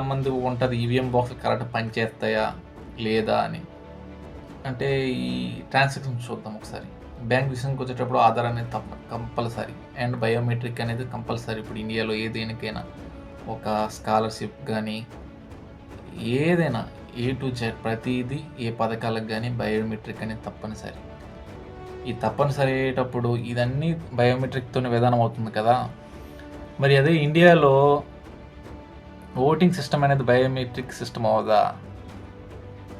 మంది ఉంటుంది EVM box correct పనిచేస్తాయా లేదా అని. అంటే ఈ ట్రాన్సాక్షన్ చూద్దాం ఒకసారి. బ్యాంక్ విషయానికి వచ్చేటప్పుడు ఆధార్ అనేది తప్ప కంపల్సరీ. అండ్ బయోమెట్రిక్ అనేది కంపల్సరీ. ఇప్పుడు ఇండియాలో ఏ దేనికైనా ఒక స్కాలర్షిప్ కానీ ఏదైనా ఏ టు జెడ్ ప్రతిదీ ఏ పథకాలకు కానీ బయోమెట్రిక్ అనేది తప్పనిసరి. ఈ తప్పనిసరి అయ్యేటప్పుడు ఇదన్నీ బయోమెట్రిక్తోనే విధానం అవుతుంది కదా. మరి అదే ఇండియాలో ఓటింగ్ సిస్టమ్ అనేది బయోమెట్రిక్ సిస్టమ్ అవదా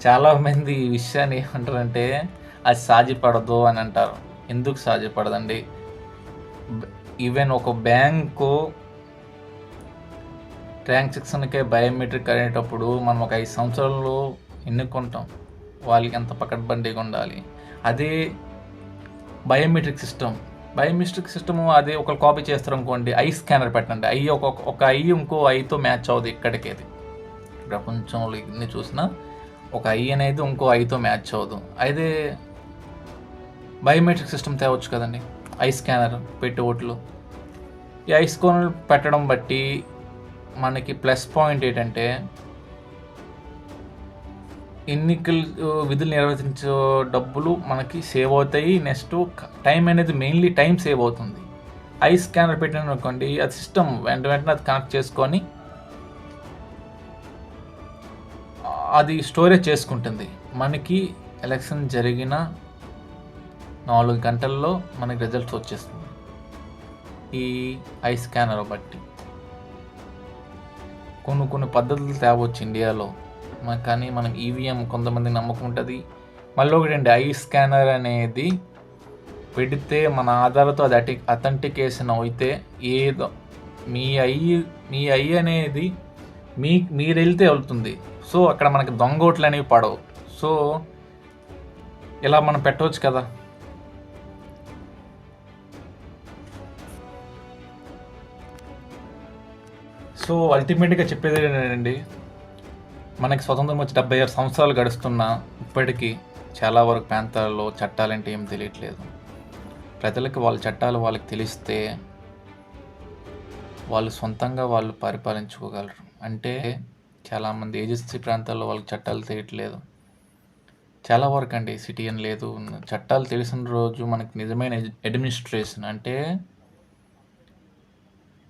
చాలామంది ఈ విషయాన్ని ఏమంటారంటే అది సాధ్యపడదు అని అంటారు. ఎందుకు సాధ్యపడదండి? ఈవెన్ ఒక బ్యాంకు ట్రాన్సాక్షన్కే బయోమెట్రిక్ అనేటప్పుడు మనం ఒక ఐదు సంవత్సరాల్లో ఎన్నుకుంటాం. వాళ్ళకి ఎంత పకడ్బందీగా ఉండాలి. అదే బయోమెట్రిక్ సిస్టమ్. బయోమెట్రిక్ సిస్టమ్ అది ఒక కాపీ చేస్తారు అనుకోండి ఐ స్కానర్ పెట్టండి. ఐ ఒక ఒక ఐ ఇంకో ఐతో మ్యాచ్ అవ్వదు ఇక్కడికి అది. ప్రపంచంలో ఇన్ని చూసినా ఒక ఐ అనేది ఇంకో ఐతో మ్యాచ్ అవ్వదు. అయితే బయోమెట్రిక్ సిస్టమ్ తేవచ్చు కదండి ఐ స్కానర్ పెట్టి ఓట్లు. ఈ ఐ స్కానర్ పెట్టడం బట్టి మనకి ప్లస్ పాయింట్ ఏంటంటే ఎన్నికలు విధులు నిర్వహించే డబ్బులు మనకి సేవ్ అవుతాయి. నెక్స్ట్ టైం అనేది మెయిన్లీ టైం సేవ్ అవుతుంది. ఐ స్కానర్ పెట్టిన అనుకోండి అది సిస్టమ్ వెంట వెంటనే అది కనెక్ట్ చేసుకొని అది స్టోరేజ్ చేసుకుంటుంది. మనకి ఎలక్షన్ జరిగిన నాలుగు గంటల్లో మనకి రిజల్ట్స్ వచ్చేస్తుంది. ఈ ఐ స్కానర్ బట్టి. కొన్ని కొన్ని పద్ధతులు తేవచ్చు ఇండియాలో కానీ మనం ఈవీఎం కొంతమంది నమ్మకం ఉంటుంది. మళ్ళీ ఒకటి అండి ఐ స్కానర్ అనేది పెడితే మన ఆధార్తో అది అటి అథెంటికేషన్ అయితే ఏదో మీ ఐ మీ ఐ అనేది మీ మీరు వెళ్తే వెళ్తుంది. సో అక్కడ మనకి దొంగోట్లు అనేవి పడవు. సో ఇలా మనం పెట్టవచ్చు కదా? సో అల్టిమేట్గా చెప్పేది ఏంటండి మనకి స్వతంత్రం వచ్చి డెబ్బై ఆరు సంవత్సరాలు గడుస్తున్నా ఇప్పటికీ చాలా వరకు ప్రాంతాల్లో చట్టాలంటే ఏం తెలియట్లేదు. ప్రజలకు వాళ్ళ చట్టాలు వాళ్ళకి తెలిస్తే వాళ్ళు సొంతంగా వాళ్ళు పరిపాలించుకోగలరు. అంటే చాలామంది ఏజెన్సీ ప్రాంతాల్లో వాళ్ళకి చట్టాలు తెలియట్లేదు. చాలా వరకు అండి సిటీ అని లేదు. చట్టాలు తెలిసిన రోజు మనకి నిజమైన అడ్మినిస్ట్రేషన్ అంటే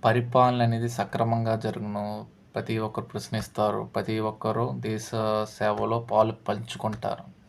పరిపాలన అనేది సక్రమంగా జరుగును. ప్రతి ఒక్కరు ప్రశ్నిస్తారు. ప్రతి ఒక్కరు దేశ సేవలో పాలు పంచుకుంటారు.